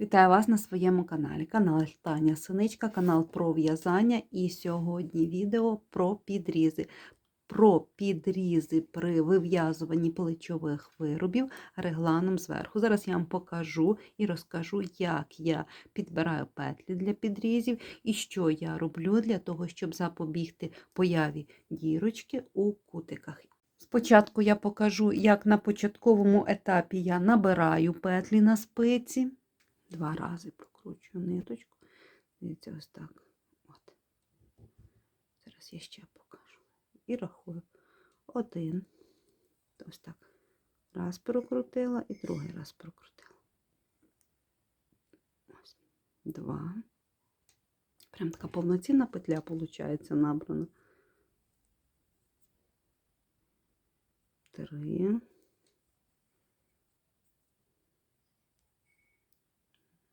Вітаю вас на своєму каналі. Канал Таня Синичка, канал про в'язання. І сьогодні відео про підрізи. Про підрізи при вив'язуванні плечових виробів регланом зверху. Зараз я вам покажу і розкажу, як я підбираю петлі для підрізів і що я роблю для того, щоб запобігти появі дірочки у кутиках. Спочатку я покажу, як на початковому етапі я набираю петлі на спиці. Два рази прокручую ниточку. Дивіться, ось так. От. Зараз я ще покажу. І рахую. Один. Ось так. Раз прокрутила і другий раз прокрутила. Ось. Два. Прям така повноцінна петля, виходить, набрана. Три.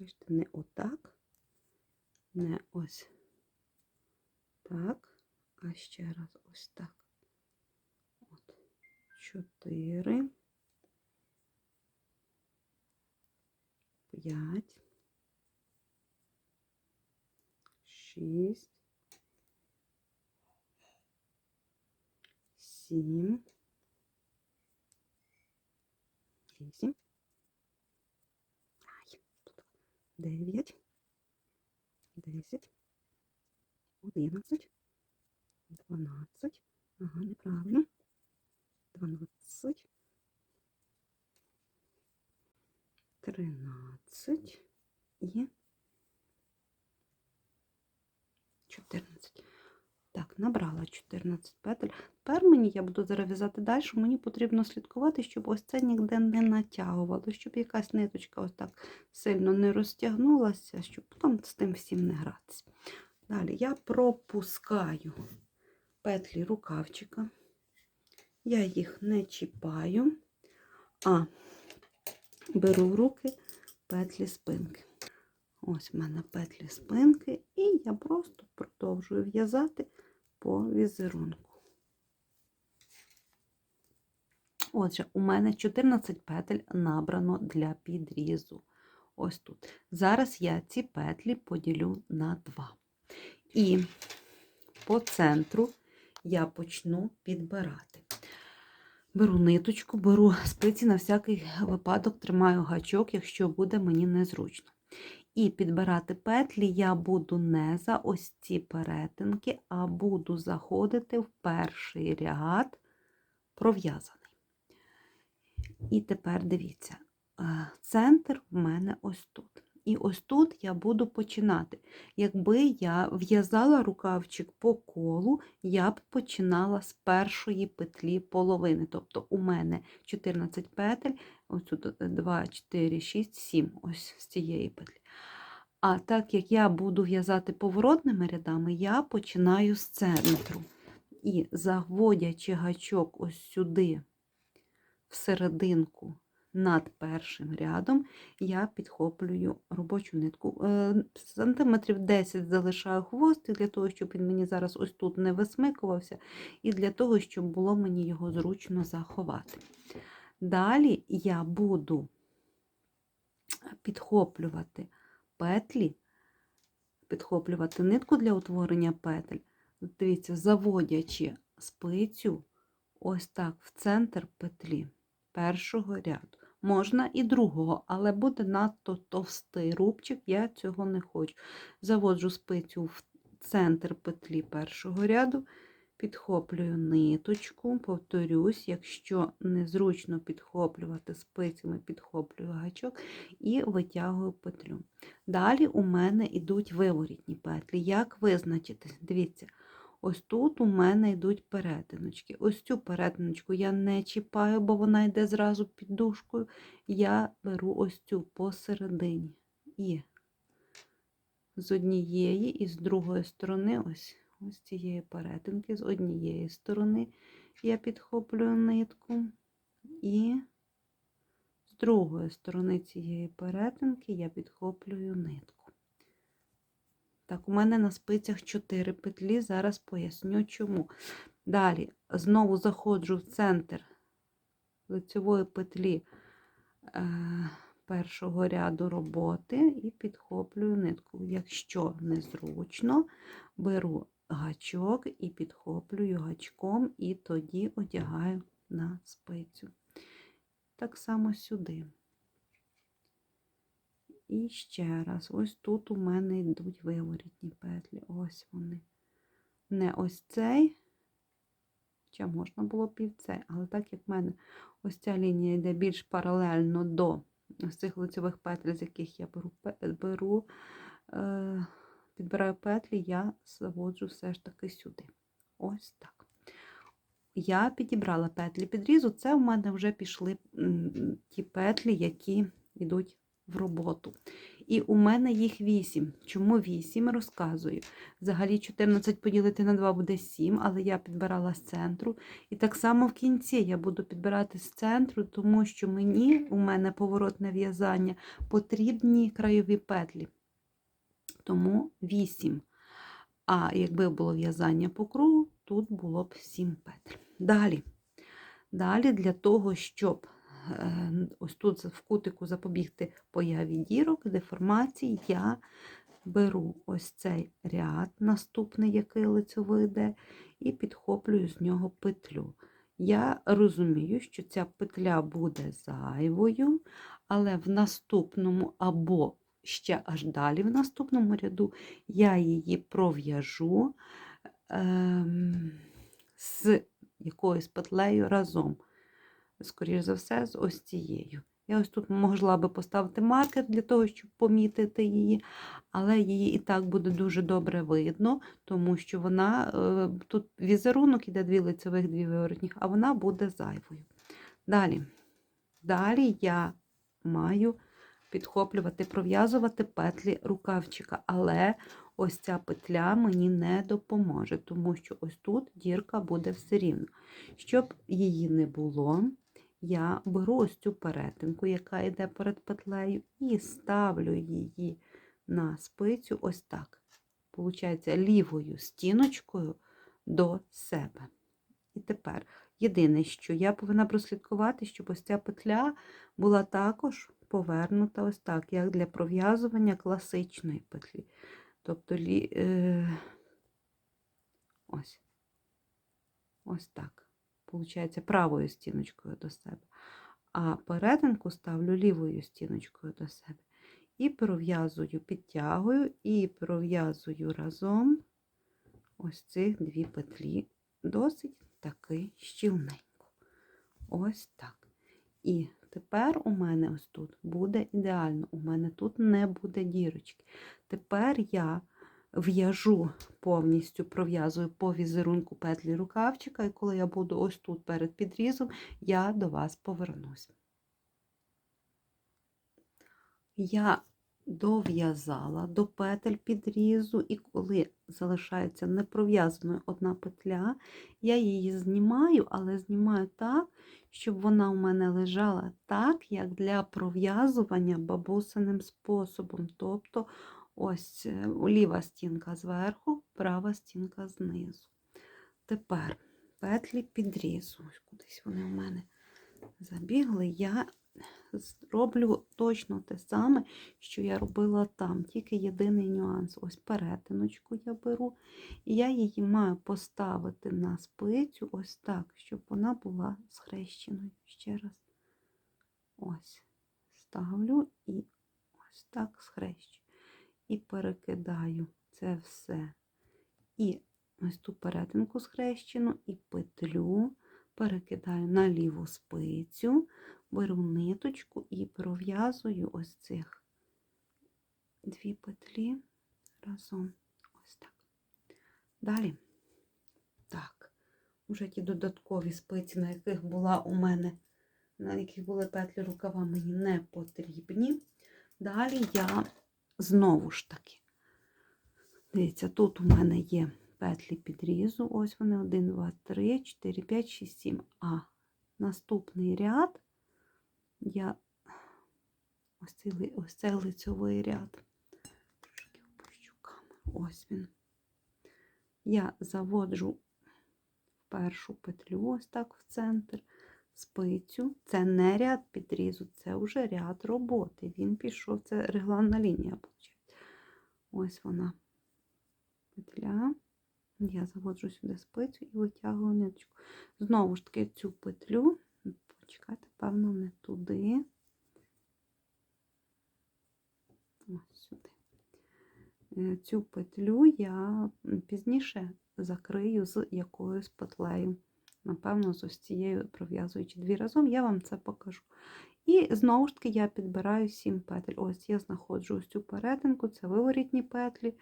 Бачите, не отак, не ось так, а ще раз ось так. От. Чотири. П'ять. Шість. Сім. Вісім. 9, 10, 11, 12, ага, неправильно, 12, 13 і 14. Так, набрала 14 петель. Тепер я буду зараз в'язати далі, мені потрібно слідкувати, щоб ось це ніде не натягувало, щоб якась ниточка ось так сильно не розтягнулася, щоб потім з тим всім не гратися. Далі я пропускаю петлі рукавчика, я їх не чіпаю, а беру в руки петлі спинки. Ось в мене петлі спинки, і я просто продовжую в'язати по візерунку. Отже, у мене 14 петель набрано для підрізу. Ось тут. Зараз я ці петлі поділю на 2. І по центру я почну підбирати. Беру ниточку, беру спиці на всякий випадок, тримаю гачок, якщо буде мені незручно. І підбирати петлі я буду не за ось ці перетинки, а буду заходити в перший ряд пров'язаний. І тепер дивіться, е, центр в мене ось тут. І ось тут я буду починати. Якби я в'язала рукавчик по колу, я б починала з першої петлі половини. Тобто у мене 14 петель, ось тут 2, 4, 6, 7, ось з цієї петлі. А так як я буду в'язати поворотними рядами, я починаю з центру. І заводячи гачок ось сюди, в серединку над першим рядом, я підхоплюю робочу нитку. Е, сантиметрів 10 залишаю хвост, для того, щоб він мені зараз ось тут не висмикувався, і для того, щоб було мені його зручно заховати. Далі я буду підхоплювати петлі, підхоплювати нитку для утворення петель, дивіться, заводячи спицю ось так в центр петлі першого ряду. Можна і другого, але буде надто товстий рубчик, я цього не хочу. Заводжу спицю в центр петлі першого ряду, підхоплюю ниточку, повторюсь, якщо незручно підхоплювати спицями, підхоплюю гачок і витягую петлю. Далі у мене йдуть виворітні петлі. Як визначити? Дивіться, ось тут у мене йдуть перетиночки. Ось цю перетиночку я не чіпаю, бо вона йде зразу під дужкою. Я беру ось цю посередині. І з однієї і з другої сторони ось ось цієї перетинки, з однієї сторони я підхоплюю нитку, і з другої сторони цієї перетинки я підхоплюю нитку. Так, у мене на спицях 4 петлі, зараз поясню чому. Далі знову заходжу в центр лицевої петлі е, першого ряду роботи і підхоплюю нитку. Якщо незручно, беру гачок і підхоплюю гачком, і тоді одягаю на спицю. Так само сюди. І ще раз, ось тут у мене йдуть виворітні петлі. Ось вони. Не ось цей, хоча можна було б і в цей, але так як в мене ось ця лінія йде більш паралельно до цих лицьових петель, з яких я беру, беру е, підбираю петлі, я заводжу все ж таки сюди. Ось так. Я підібрала петлі підрізу, це в мене вже пішли ті петлі, які йдуть в роботу. І у мене їх 8. Чому 8? Розказую. Взагалі 14 поділити на 2 буде 7, але я підбирала з центру. І так само в кінці я буду підбирати з центру, тому що мені, у мене поворотне в'язання, потрібні краєві петлі. Тому 8. А якби було в'язання по кругу, тут було б 7 петель. Далі. Далі для того, щоб ось тут в кутику запобігти появі дірок, деформацій, я беру ось цей ряд, наступний, який лицьовий йде, і підхоплюю з нього петлю. Я розумію, що ця петля буде зайвою, але в наступному або ще аж далі в наступному ряду я її пров'яжу ем, з якоюсь петлею разом. Скоріше за все, з ось цією. Я ось тут могла би поставити маркер для того, щоб помітити її, але її і так буде дуже добре видно, тому що вона е, тут візерунок іде дві лицевих, дві виворотніх, а вона буде зайвою. Далі. Далі я маю підхоплювати, пров'язувати петлі рукавчика, але ось ця петля мені не допоможе, тому що ось тут дірка буде все рівно. Щоб її не було, я беру ось цю перетинку, яка йде перед петлею, і ставлю її на спицю ось так. Получається, лівою стіночкою до себе. І тепер єдине, що я повинна прослідкувати, щоб ось ця петля була також повернута ось так, як для пров'язування класичної петлі. Тобто лі, е, ось, ось так. Получається правою стіночкою до себе. А перетинку ставлю лівою стіночкою до себе. І пров'язую, підтягую і пров'язую разом ось цих дві петлі. Досить таки щільненько. Ось так. І тепер у мене ось тут буде ідеально. У мене тут не буде дірочки. Тепер я в'яжу повністю, пров'язую по візерунку петлі рукавчика, і коли я буду ось тут перед підрізом, я до вас повернусь. Я дов'язала до петель підрізу, і коли залишається непров'язаною одна петля, я її знімаю, але знімаю так, щоб вона у мене лежала так, як для пров'язування бабусиним способом. Тобто ось е, ліва стінка зверху, права стінка знизу. Тепер петлі підрізу. Кудись вони у мене забігли. Я роблю точно те саме, що я робила там. Тільки єдиний нюанс. Ось перетиночку я беру, і я її маю поставити на спицю ось так, щоб вона була схрещеною. Ще раз. Ось. Ставлю і ось так схрещую. І перекидаю це все. І ось ту перетинку схрещену, і петлю перекидаю на ліву спицю, беру ниточку і пров'язую ось цих дві петлі разом. Ось так. Далі, так, вже ті додаткові спиці, на яких була у мене, на яких були петлі рукава, мені не потрібні. Далі я знову ж таки, дивіться, тут у мене є петлі підрізу, ось вони 1, 2, 3, 4, 5, 6, 7. А наступний ряд я ось цей, ось цей лицьовий ряд. Трошки опущу камеру. Ось він. Я заводжу першу петлю, ось так в центр, спицю. Це не ряд підрізу, це вже ряд роботи. Він пішов, це регланна лінія. Ось вона петля. Я заводжу сюди спицю і витягую ниточку. Знову ж таки, цю петлю, почекайте, певно, не туди. Ось сюди. Е, Цю петлю я пізніше закрию з якоюсь петлею. Напевно, з ось цією пров'язуючи дві разом, я вам це покажу. І знову ж таки я підбираю 7 петель. Ось я знаходжу ось цю перетинку, це виворітні петлі.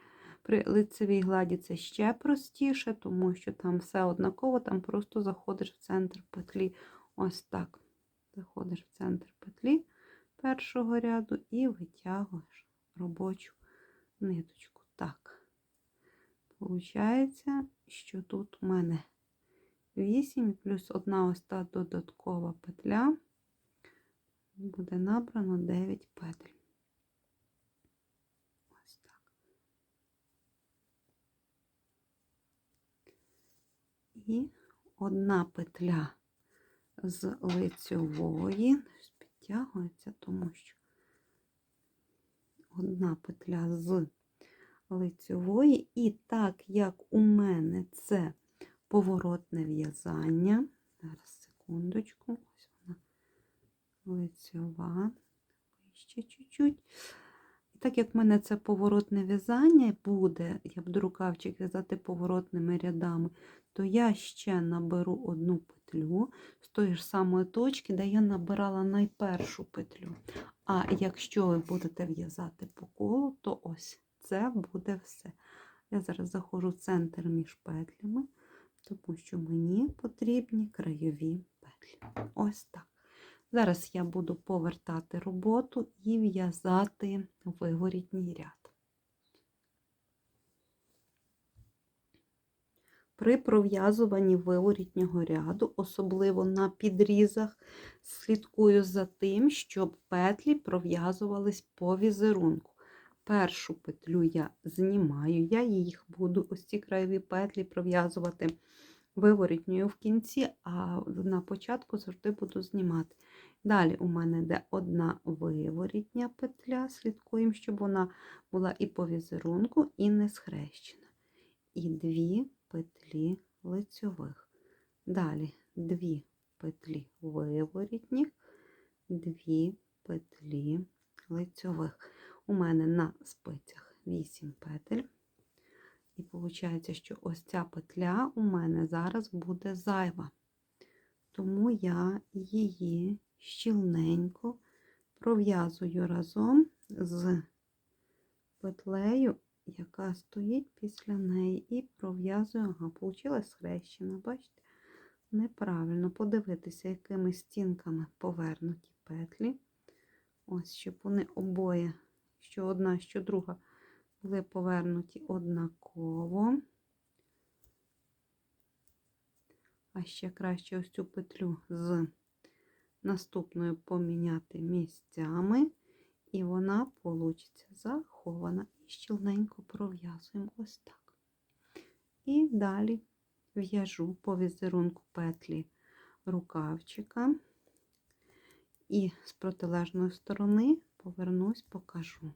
При лицевій гладі це ще простіше, тому що там все однаково, там просто заходиш в центр петлі. Ось так. Заходиш в центр петлі першого ряду і витягуєш робочу ниточку. Так. Получається, що тут у мене 8 плюс одна ось та додаткова петля. Буде набрано 9 петель. Ось так. І одна петля з лицьової, підтягується, тому що одна петля з лицьової, і так як у мене це поворотне в'язання, зараз секундочку, ось вона лицьова, ще чуть-чуть. І так як в мене це поворотне в'язання буде, я буду рукавчик в'язати поворотними рядами, то я ще наберу одну петлю з тої ж самої точки, де я набирала найпершу петлю. А якщо ви будете в'язати по колу, то ось це буде все. Я зараз заходжу в центр між петлями, тому що мені потрібні краєві петлі. Ось так. Зараз я буду повертати роботу і в'язати виворітній ряд. При пров'язуванні виворітнього ряду, особливо на підрізах, слідкую за тим, щоб петлі пров'язувались по візерунку. Першу петлю я знімаю, я їх буду, ось ці краєві петлі пров'язувати виворітньою в кінці, а на початку завжди буду знімати. Далі у мене йде одна виворітня петля, слідкуємо, щоб вона була і по візерунку, і не схрещена. І дві петлі лицьових. Далі дві петлі виворітніх, дві петлі лицьових. У мене на спицях 8 петель. І виходить, що ось ця петля у мене зараз буде зайва. Тому я її щільненько пров'язую разом з петлею, яка стоїть після неї, і пров'язую, ага, вийшла схрещена, бачите? Неправильно подивитися, якими стінками повернуті петлі. Ось, щоб вони обоє, що одна, що друга, були повернуті однаково. А ще краще ось цю петлю з наступною поміняти місцями, і вона получиться захована. І щільненько пров'язуємо ось так. І далі в'яжу по візерунку петлі рукавчика. І з протилежної сторони повернусь, покажу.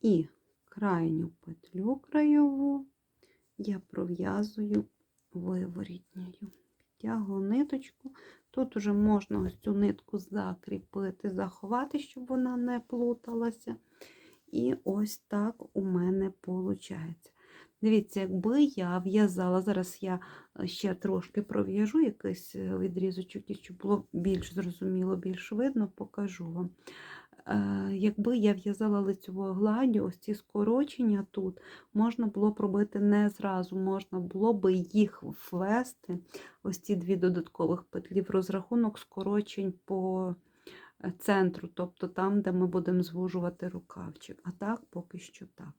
І крайню петлю краєву я пров'язую виворітньою. Підтягую ниточку. Тут уже можна ось цю нитку закріпити, заховати, щоб вона не плуталася. І ось так у мене виходить. Дивіться, якби я в'язала, зараз я ще трошки пров'яжу якийсь відрізочок, щоб було більш зрозуміло, більш видно, покажу вам. Е, Якби я в'язала лицевою гладдю, ось ці скорочення тут можна було б робити не зразу, можна було б їх ввести, ось ці дві додаткових петлі в розрахунок скорочень по е, центру, тобто там, де ми будемо звужувати рукавчик. А так, поки що так.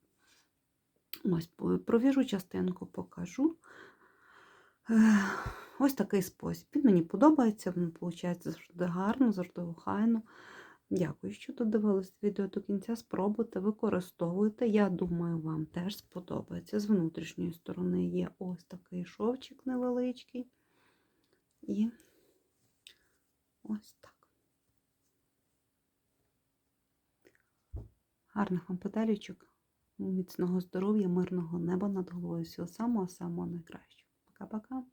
Ось, пров'яжу частинку, покажу. Ось такий спосіб. Він мені подобається, виходить завжди гарно, завжди охайно. Дякую, що додивились відео до кінця. Спробуйте, використовуйте. Я думаю, вам теж сподобається. З внутрішньої сторони є ось такий шовчик невеличкий. І Ось так. Гарних вам петелечок, міцного здоров'я, мирного неба над головою. Всього самого самого найкращого. Пока-пока.